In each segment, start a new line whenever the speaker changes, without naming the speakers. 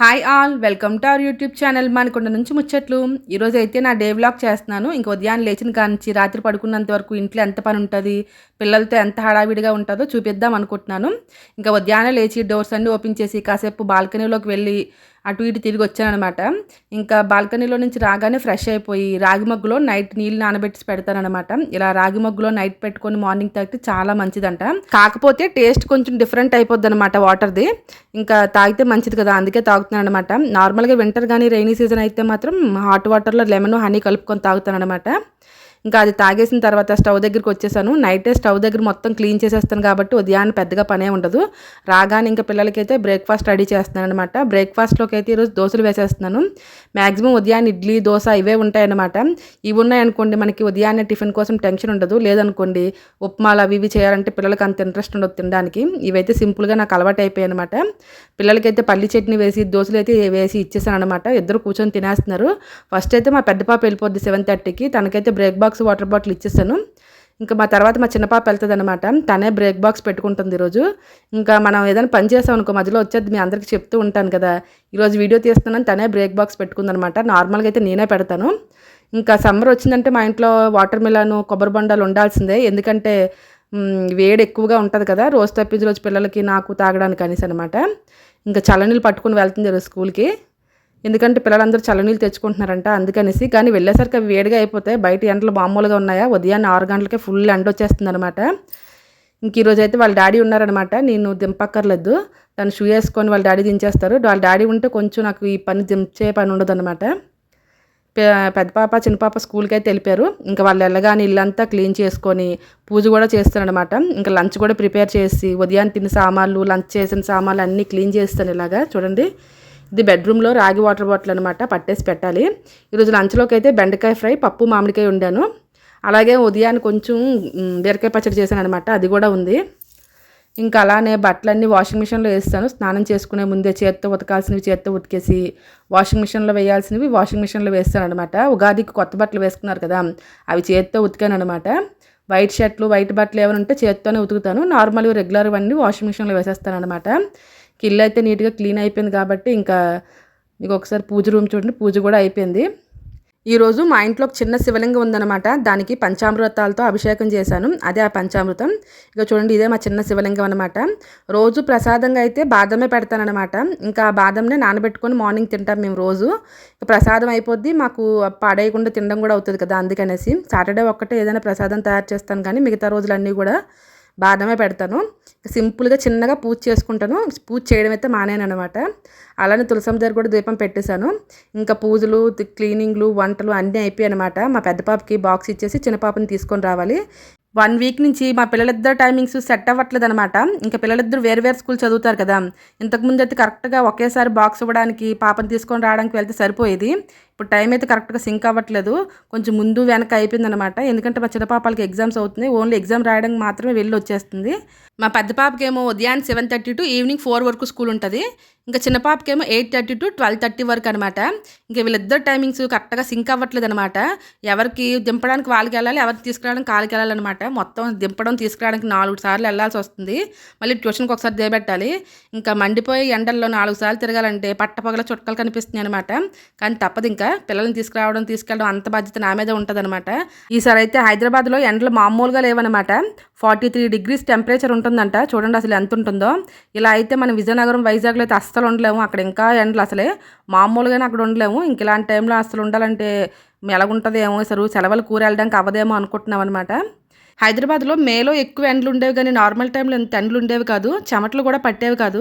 Hi all welcome to our YouTube channel మనకుండ నుంచి ముచ్చట్లు. ఈరోజు అయితే నా డే వ్లాగ్ చేస్తున్నాను. ఇంక ఉదయాన్నే లేచిన కానించి రాత్రి పడుకున్నంత వరకు ఇంట్లో ఎంత పని ఉంటుంది పిల్లలతో ఎంత హడావిడిగా ఉంటుందో చూపిద్దాం అనుకుంటున్నాను. ఇంకా ఉదయాన్నే లేచి డోర్స్ అన్నీ ఓపెన్ చేసి కాసేపు బాల్కనీలోకి వెళ్ళి అటు ఇటు తిరిగి వచ్చానమాట ఇంకా బాల్కనీలో నుంచి రాగానే ఫ్రెష్ అయిపోయి రాగి మగ్గులో నైట్ నీళ్ళు నానబెట్టి పెడతానమాట ఇలా రాగి మగ్గులో నైట్ పెట్టుకొని మార్నింగ్ తాగితే చాలా మంచిదంట. కాకపోతే టేస్ట్ కొంచెం డిఫరెంట్ అయిపోద్ది అనమాట వాటర్ది ఇంకా తాగితే మంచిది కదా అందుకే తాగుతున్నాను అనమాట నార్మల్గా వింటర్ కానీ రైనీ సీజన్ అయితే మాత్రం హాట్ వాటర్లో లెమన్ హనీ కలుపుకొని తాగుతాను అనమాట ఇంకా అది తాగేసిన తర్వాత స్టవ్ దగ్గరికి వచ్చేసాను. నైటే స్టవ్ దగ్గర మొత్తం క్లీన్ చేసేస్తాను కాబట్టి ఉదయాన్నే పెద్దగా పనే ఉండదు. రాగానే ఇంకా పిల్లలకైతే బ్రేక్ఫాస్ట్ రెడీ చేస్తున్నాను అనమాట బ్రేక్ఫాస్ట్లోకి అయితే ఈరోజు దోశలు వేసేస్తున్నాను. మ్యాక్సిమం ఉదయాన్నే ఇడ్లీ దోశ ఇవే ఉంటాయన్నమాట. ఇవి ఉన్నాయనుకోండి మనకి ఉదయాన్నే టిఫిన్ కోసం టెన్షన్ ఉండదు. లేదనుకోండి ఉప్మాలు అవి ఇవి చేయాలంటే పిల్లలకి అంత ఇంట్రెస్ట్ ఉండదు తినడానికి. ఇవైతే సింపుల్గా నాకు అలవాటు అయిపోయాయి అనమాట పిల్లలకైతే పల్లి చట్నీ వేసి దోశలు అయితే వేసి ఇచ్చేసాను అనమాట ఇద్దరు కూర్చొని తినేస్తున్నారు. ఫస్ట్ అయితే మా పెద్ద పాప వెళ్ళిపోద్ది సెవెన్ థర్టీకి. తనకైతే బ్రేక్ బాక్స్ వాటర్ బాటిల్ ఇచ్చేసాను ఇంకా మా తర్వాత మా చిన్న పాప వెళ్తుంది అనమాట తనే బ్రేక్ బాక్స్ పెట్టుకుంటుంది ఈరోజు. ఇంకా మనం ఏదైనా పని చేసాం అనుకో మధ్యలో వచ్చేది మీ అందరికీ చెప్తూ ఉంటాను కదా. ఈరోజు వీడియో తీస్తున్నాను తనే బ్రేక్ బాక్స్ పెట్టుకుందనమాట నార్మల్గా అయితే నేనే పెడతాను. ఇంకా సమ్మర్ వచ్చిందంటే మా ఇంట్లో వాటర్ మిలాను కొబ్బరి బొండాలు ఉండాల్సిందే. ఎందుకంటే వేడి ఎక్కువగా ఉంటుంది కదా. రోజు తప్పించి రోజు పిల్లలకి నాకు తాగడానికి అనేసి అనమాట ఇంకా చల్లనీళ్ళు పట్టుకుని వెళ్తుంది స్కూల్కి. ఎందుకంటే పిల్లలందరూ చల్లనీళ్ళు తెచ్చుకుంటున్నారంట అందుకనేసి. కానీ వెళ్ళేసరికి అవి వేడిగా అయిపోతాయి బయట ఎండలు మామూలుగా ఉన్నాయా? ఉదయాన్నే ఆరు గంటలకే ఫుల్ ఎండ వచ్చేస్తుంది అనమాట ఇంక ఈరోజు అయితే వాళ్ళ డాడీ ఉన్నారనమాట నేను దింపక్కర్లేదు. తను షూ వేసుకొని వాళ్ళ డాడీ దించేస్తారు. వాళ్ళ డాడీ ఉంటే కొంచెం నాకు ఈ పని దించే పని ఉండదు అనమాట పెద్ద పాప చిన్న పాప స్కూల్కి అయితే వెళ్ళిపోయారు. ఇంకా వాళ్ళు వెళ్ళగానే ఇల్లంతా క్లీన్ చేసుకొని పూజ కూడా చేస్తానమాట ఇంకా లంచ్ కూడా ప్రిపేర్ చేసి ఉదయాన్నే తిన్న సామాన్లు లంచ్ చేసిన సామాన్లు అన్నీ క్లీన్ చేస్తాను ఇలాగా. చూడండి. ఇది బెడ్రూమ్లో రాగి వాటర్ బాటిల్ అనమాట పట్టేసి పెట్టాలి. ఈరోజు లంచ్లోకి అయితే బెండకాయ ఫ్రై పప్పు మామిడికాయ ఉండాను అలాగే ఉదయాన్ని కొంచెం బీరకాయ పచ్చడి చేశాను అనమాట అది కూడా ఉంది. ఇంకా అలానే బట్టలన్నీ వాషింగ్ మిషన్లో వేస్తాను. స్నానం చేసుకునే ముందే చేత్తో ఉతకాల్సినవి చేత్తో ఉతికేసి వాషింగ్ మిషన్లో వేయాల్సినవి వాషింగ్ మిషన్లో వేస్తాను అనమాట ఉగాదికి కొత్త బట్టలు వేసుకున్నారు కదా అవి చేత్తో ఉతికాను అనమాట వైట్ షర్ట్లు వైట్ బట్టలు ఏమైనా ఉంటే చేత్తోనే ఉతుకుతాను. నార్మల్గా రెగ్యులర్ అన్నీ వాషింగ్ మిషన్లో వేసేస్తాను అనమాట కిల్ అయితే నీట్గా క్లీన్ అయిపోయింది కాబట్టి ఇంకా మీకు ఒకసారి పూజ రూమ్ చూడండి పూజ కూడా అయిపోయింది. ఈరోజు మా ఇంట్లో ఒక చిన్న శివలింగం ఉందన్నమాట. దానికి పంచామృతాలతో అభిషేకం చేశాను. అదే ఆ పంచామృతం. ఇక చూడండి ఇదే మా చిన్న శివలింగం అనమాట రోజు ప్రసాదంగా అయితే బాదమే పెడతానమాట ఇంకా ఆ బాదంనే నానబెట్టుకొని మార్నింగ్ తింటాం మేము రోజు. ప్రసాదం అయిపోద్ది మాకు పాడేయకుండా తినడం కూడా అవుతుంది కదా అందుకనేసి. సాటర్డే ఒక్కటే ఏదైనా ప్రసాదం తయారు చేస్తాను కానీ మిగతా రోజులన్నీ కూడా బాదమే పెడతాను. సింపుల్గా చిన్నగా పూజ చేసుకుంటాను. పూజ చేయడం అయితే మానేను అనమాట అలానే తులసం దగ్గర కూడా దీపం పెట్టేశాను. ఇంకా పూజలు క్లీనింగ్లు వంటలు అన్నీ అయిపోయాయి అనమాట మా పెద్ద పాపకి బాక్స్ ఇచ్చేసి చిన్న పాపని తీసుకొని రావాలి. వన్ వీక్ నుంచి మా పిల్లలిద్దరు టైమింగ్స్ సెట్ అవ్వట్లేదు అనమాట ఇంకా పిల్లలిద్దరు వేరు వేరు స్కూల్ చదువుతారు కదా. ఇంతకుముందు అయితే కరెక్ట్గా ఒకేసారి బాక్స్ ఇవ్వడానికి పాపని తీసుకొని రావడానికి వెళ్తే సరిపోయేది. ఇప్పుడు టైం అయితే కరెక్ట్గా సింక్ అవ్వట్లేదు. కొంచెం ముందు వెనక అయిపోయింది అనమాట ఎందుకంటే మా చిన్న పాపాలకి ఎగ్జామ్స్ అవుతుంది ఓన్లీ ఎగ్జామ్ రాయడానికి మాత్రమే వెళ్ళి వచ్చేస్తుంది. మా పెద్ద పాపకేమో ఉదయాన్నే seven thirty to evening four వరకు స్కూల్ ఉంటుంది. ఇంకా చిన్న పాపకేమో eight thirty to twelve thirty వరకు అనమాట ఇంకా వీళ్ళిద్దరు టైమింగ్స్ కరెక్ట్గా సింక్ అవ్వట్లేదు అనమాట ఎవరికి దింపడానికి వాళ్ళకి వెళ్ళాలి ఎవరికి తీసుకురావడానికి వాళ్ళకి వెళ్ళాలన్నమాట. మొత్తం దింపడం తీసుకురావడానికి నాలుగు సార్లు వెళ్ళాల్సి వస్తుంది. మళ్ళీ ట్యూషన్కి ఒకసారి దేబెట్టాలి ఇంకా మండిపోయి ఎండల్లో నాలుగు సార్లు తిరగాలంటే పట్టపగల చుట్టలు కనిపిస్తున్నాయి అనమాట కానీ తప్పదు ఇంకా. పిల్లల్ని తీసుకురావడం తీసుకెళ్ళడం అంత బాధ్యత నా మీద ఉంటుందన్నమాట. ఈసారి అయితే హైదరాబాద్లో ఎండలు మామూలుగా లేవన్నమాట. ఫార్టీ త్రీ డిగ్రీస్ టెంపరేచర్ ఉంటుందంట. చూడండి అసలు ఎంత ఉంటుందో. ఇలా అయితే మనం విజయనగరం వైజాగ్లో అయితే అస్సలు ఉండలేము. అక్కడ ఇంకా ఎండలు అసలే మామూలుగానే అక్కడ ఉండలేము. ఇంక ఇలాంటి టైంలో అసలు ఉండాలంటే ఎలాగుంటుందేమో అసలు సెలవులు కూర వెళ్ళడానికి అవ్వదేమో అనుకుంటున్నాం అనమాట హైదరాబాద్లో మేలో ఎక్కువ ఎండలు ఉండేవి కానీ నార్మల్ టైంలో ఎంత ఎండలు ఉండేవి కాదు. చెమటలు కూడా పట్టేవి కాదు.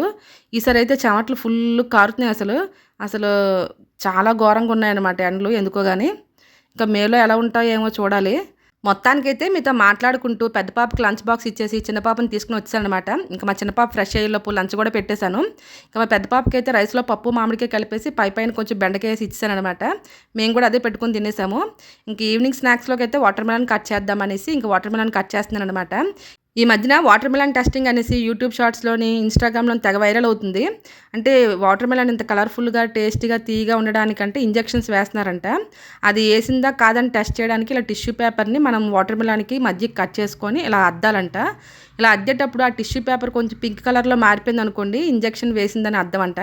ఈసారి అయితే చెమటలు ఫుల్ కారుతున్నాయి అసలు. అసలు చాలా ఘోరంగా ఉన్నాయన్నమాట ఎండలు ఎందుకో కానీ ఇంకా మేలో ఎలా ఉంటాయో ఏమో చూడాలి. మొత్తానికైతే మీతో మాట్లాడుకుంటూ పెద్ద పాపకి లంచ్ బాక్స్ ఇచ్చేసి చిన్న పాపని తీసుకుని వచ్చానమాట ఇంకా మా చిన్న పాప ఫ్రెష్ అయ్యేలోపు లంచ్ కూడా పెట్టేశాను. ఇంకా మా పెద్ద పాపకి అయితే రైస్లో పప్పు మామిడికాయ కలిపేసి పై పైన కొంచెం బెండకాయ వేసి ఇచ్చానమాట మేము కూడా అదే పెట్టుకుని తినేసాము. ఇంక ఈవినింగ్ స్నాక్స్లోకి అయితే వాటర్ మెలన్ కట్ చేద్దామనేసి ఇంకా వాటర్ మెలన్ కట్ చేస్తున్నాను అనమాట ఈ మధ్యన వాటర్ మిలన్ టెస్టింగ్ అనేసి యూట్యూబ్ షార్ట్స్లోని ఇన్స్టాగ్రామ్లో తెగ వైరల్ అవుతుంది. అంటే వాటర్ మిలన్ ఇంత కలర్ఫుల్గా టేస్టీగా తీగా ఉండడానికంటే ఇంజెక్షన్స్ వేస్తున్నారంట. అది వేసిందా కాదని టెస్ట్ చేయడానికి ఇలా టిష్యూ పేపర్ని మనం వాటర్ మిలాన్కి మధ్య కట్ చేసుకొని ఇలా అద్దాలంట. ఇలా అద్దేటప్పుడు ఆ టిష్యూ పేపర్ కొంచెం పింక్ కలర్లో మారిపోయింది అనుకోండి ఇంజెక్షన్ వేసిందని అర్థం అంట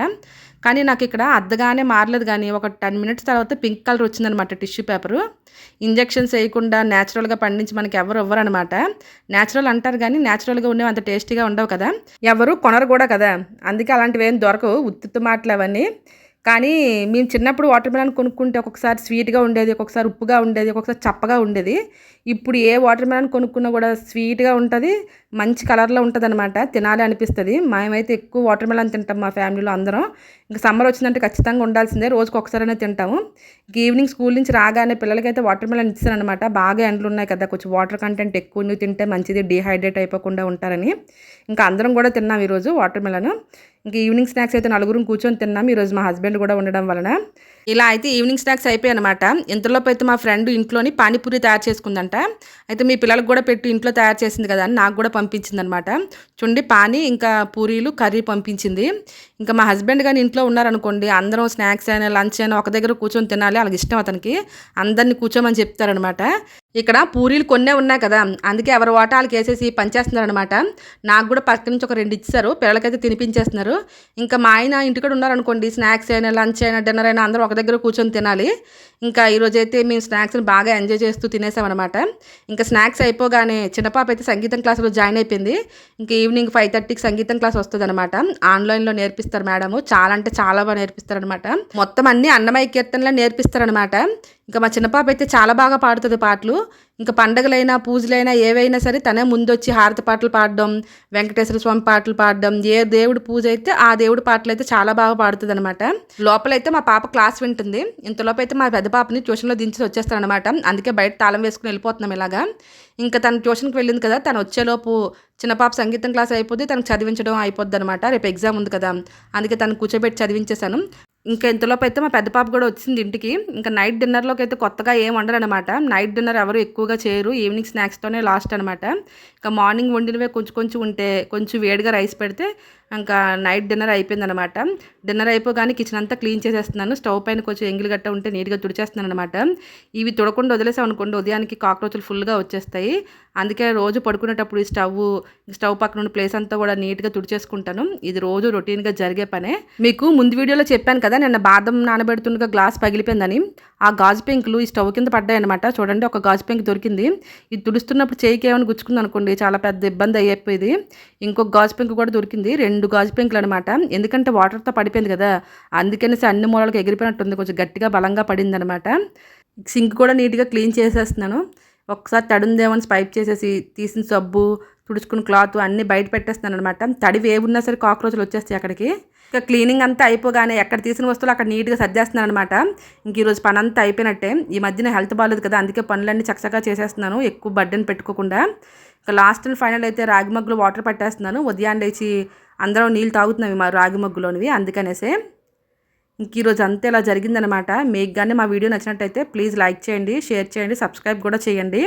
కానీ నాకు ఇక్కడ అద్దగానే మారలేదు కానీ ఒక టెన్ మినిట్స్ తర్వాత పింక్ కలర్ వచ్చిందనమాట టిష్యూ పేపరు. ఇంజెక్షన్స్ వేయకుండా న్యాచురల్గా పండించి మనకి ఎవరు ఇవ్వరు అనమాట న్యాచురల్ అంటారు కానీ న్యాచురల్గా ఉండేవి అంత టేస్టీగా ఉండవు కదా. ఎవరు కొనరు కూడా కదా. అందుకే అలాంటివి ఏం దొరకవు. ఉత్తుత్తు మాటలు అవన్నీ. కానీ మేము చిన్నప్పుడు వాటర్ మెలన్ కొనుక్కుంటే ఒక్కొక్కసారి స్వీట్గా ఉండేది ఒక్కొక్కసారి ఉప్పుగా ఉండేది ఒక్కొక్కసారి చప్పగా ఉండేది. ఇప్పుడు ఏ వాటర్ మెలన్ కొనుక్కున్నా కూడా స్వీట్గా ఉంటుంది మంచి కలర్లో ఉంటుంది అనమాట తినాలి అనిపిస్తుంది. మేమైతే ఎక్కువ వాటర్ మెలన్ తింటాం మా ఫ్యామిలీలో అందరం. ఇంకా సమ్మర్ వచ్చిందంటే ఖచ్చితంగా ఉండాల్సిందే. రోజుకి ఒకసారైనా తింటాము. ఇంక ఈవినింగ్ స్కూల్ నుంచి రాగానే పిల్లలకైతే వాటర్ మెలన్ ఇస్తారనమాట బాగా ఎండలు ఉన్నాయి కదా కొంచెం వాటర్ కంటెంట్ ఎక్కువ నువ్వు తింటే మంచిది డిహైడ్రేట్ అయిపోకుండా ఉంటారని. ఇంకా అందరం కూడా తిన్నాం ఈరోజు వాటర్ మెలన్. ఇంక ఈవినింగ్ స్నాక్స్ అయితే నలుగురం కూర్చొని తిన్నాం. ఈరోజు మా హస్బెండ్ కూడా ఉండడం వలన. ఇలా అయితే ఈవినింగ్ స్నాక్స్ అయిపోయాయి అనమాట ఇంతలోపు అయితే మా ఫ్రెండ్ ఇంట్లోని పానీపూరి తయారు చేసుకుందంట. అయితే మీ పిల్లలకు కూడా పెట్టి ఇంట్లో తయారు చేసింది కదా అని నాకు కూడా పంపించింది అనమాట చూడండి పానీ ఇంకా పూరీలు కర్రీ పంపించింది. ఇంకా మా హస్బెండ్ కానీ ఇంట్లో ఉన్నారనుకోండి అందరం స్నాక్స్ అయినా లంచ్ అయినా ఒక దగ్గర కూర్చొని తినాలి వాళ్ళకి ఇష్టం అతనికి. అందరినీ కూర్చోమని చెప్తారనమాట ఇక్కడ పూరీలు కొన్నే ఉన్నాయి కదా. అందుకే ఎవరి వాటాలకు వేసేసి పనిచేస్తున్నారు అనమాట నాకు కూడా పక్క నుంచి ఒక రెండు ఇచ్చారు పిల్లలకైతే తినిపించేస్తున్నారు. ఇంకా మా ఆయన ఇంటికడ ఉన్నారనుకోండి స్నాక్స్ అయినా లంచ్ అయినా డిన్నర్ అయినా అందరూ ఒక దగ్గర కూర్చొని తినాలి. ఇంకా ఈరోజు అయితే మేము స్నాక్స్ని బాగా ఎంజాయ్ చేస్తూ తినేసామన్నమాట. ఇంకా స్నాక్స్ అయిపోగానే చిన్నపాప అయితే సంగీతం క్లాసులో జాయిన్ అయిపోయింది. ఇంకా ఈవినింగ్ ఫైవ్ థర్టీకి సంగీతం క్లాస్ వస్తుంది అనమాట ఆన్లైన్లో నేర్పిస్తారు మేడము. చాలా అంటే చాలా బాగా నేర్పిస్తారనమాట మొత్తం అన్ని అన్నమయ్య కీర్తనలో నేర్పిస్తారనమాట ఇంకా మా చిన్నపాప అయితే చాలా బాగా పాడుతుంది పాటలు. ఇంకా పండగలైనా పూజలైనా ఏవైనా సరే తనే ముందొచ్చి హారతి పాటలు పాడడం వెంకటేశ్వర స్వామి పాటలు పాడడం ఏ దేవుడి పూజ అయితే ఆ దేవుడి పాటలు అయితే చాలా బాగా పాడుతుంది అనమాట లోపలైతే మా పాప క్లాస్ వింటుంది. ఇంతలోపు అయితే మా పెద్ద పాపని ట్యూషన్లో దించి వచ్చేస్తానమాట అందుకే బయట తాళం వేసుకుని వెళ్ళిపోతున్నాం ఇలాగా. ఇంకా తను ట్యూషన్కి వెళ్ళింది కదా తను వచ్చేలోపు చిన్న పాప సంగీతం క్లాస్ అయిపోతే తనకు చదివించడం అయిపోద్ది అనమాట రేపు ఎగ్జామ్ ఉంది కదా అందుకే తను కూర్చోబెట్టి చదివించేశాను. ఇంకా ఇంతలోపు అయితే మా పెద్ద పాప కూడా వచ్చింది ఇంటికి. ఇంకా నైట్ డిన్నర్లోకి అయితే కొత్తగా ఏం వండరు అనమాట నైట్ డిన్నర్ ఎవరు ఎక్కువగా చేయరు. ఈవినింగ్ స్నాక్స్తోనే లాస్ట్ అనమాట ఇంకా మార్నింగ్ వండినవే కొంచెం కొంచెం ఉంటే కొంచెం వేడిగా రైస్ పెడితే ఇంకా నైట్ డిన్నర్ అయిపోయిందనమాట డిన్నర్ అయిపోగానే కిచెన్ అంతా క్లీన్ చేసేస్తున్నాను. స్టవ్ పైన కొంచెం ఎంగిలి గట్ట ఉంటే నీట్గా తుడిచేస్తున్నాను అనమాట ఇవి తుడకుండా వదిలేసాం అనుకోండి ఉదయానికి కాక్రోచ్లు ఫుల్గా వచ్చేస్తాయి. అందుకే రోజు పడుకునేటప్పుడు ఈ స్టవ్ స్టవ్ పక్కన ఉన్న ప్లేస్ అంతా కూడా నీట్గా తుడిచేసుకుంటాను. ఇది రోజు రొటీన్గా జరిగే పనే. మీకు ముందు వీడియోలో చెప్పాను కదా నిన్న బాదం నానబెడుతుండగా గ్లాస్ పగిలిపోయిందని. ఆ గాజు పెంకులు ఈ స్టవ్ కింద పడ్డాయి అనమాట చూడండి ఒక గాజు పెంకు దొరికింది. ఇది తుడుస్తున్నప్పుడు చేయికి ఏమైనా గుచ్చుకుంది అనుకోండి చాలా పెద్ద ఇబ్బంది అయిపోయింది. ఇంకొక గాజు పెంకు కూడా దొరికింది. రెండు గాజు పెంకులు అనమాట ఎందుకంటే వాటర్తో పడిపోయింది కదా అందుకనేసి అన్ని మూలలకు ఎగిరిపోయినట్టుంది. కొంచెం గట్టిగా బలంగా పడింది అనమాట సింక్ కూడా నీట్గా క్లీన్ చేసేస్తున్నాను. ఒకసారి తడుందేమని పైప్ చేసేసి తీసిన సబ్బు తుడుచుకున్న క్లాత్ అన్నీ బయట పెట్టేస్తున్నాను అనమాట తడి వేవున్నా సరే కాక్రోచ్లు వచ్చేస్తాయి అక్కడికి. ఇక క్లీనింగ్ అంతా అయిపోగానే ఎక్కడ తీసిన వస్తువులు అక్కడ నీట్గా సర్దేస్తున్నాను అనమాట ఇంక ఈరోజు పని అంతా అయిపోయినట్టే. ఈ మధ్యన హెల్త్ బాగాలేదు కదా అందుకే పనులన్నీ చక్కగా చేసేస్తున్నాను. ఎక్కువ బడ్డని పెట్టుకోకుండా. ఇక లాస్ట్ అండ్ ఫైనల్ అయితే రాగి మగ్గులు వాటర్ పట్టేస్తున్నాను. ఉదయాన్నే లేచి అందరం నీళ్ళు తాగుతున్నాం మా రాగి మగ్గులోనివి అందుకనేసే ఇంక ఈరోజు అంతే ఇలా జరిగిందనమాట మీకు కానీ మా వీడియో నచ్చినట్టయితే ప్లీజ్ లైక్ చేయండి షేర్ చేయండి సబ్స్క్రైబ్ కూడా చేయండి.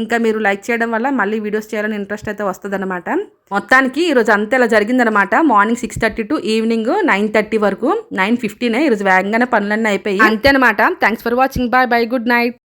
ఇంకా మీరు లైక్ చేయడం వల్ల మళ్ళీ వీడియోస్ చేయాలని ఇంట్రెస్ట్ అయితే వస్తుందన్నమాట. మొత్తానికి ఈరోజు అంతా ఇలా జరిగిందనమాట morning six thirty to evening nine thirty వరకు నైన్ ఫిఫ్టీనే ఈరోజు వేగంగానే పనులన్నీ అయిపోయి అంతే అనమాట thanks for watching bye bye good night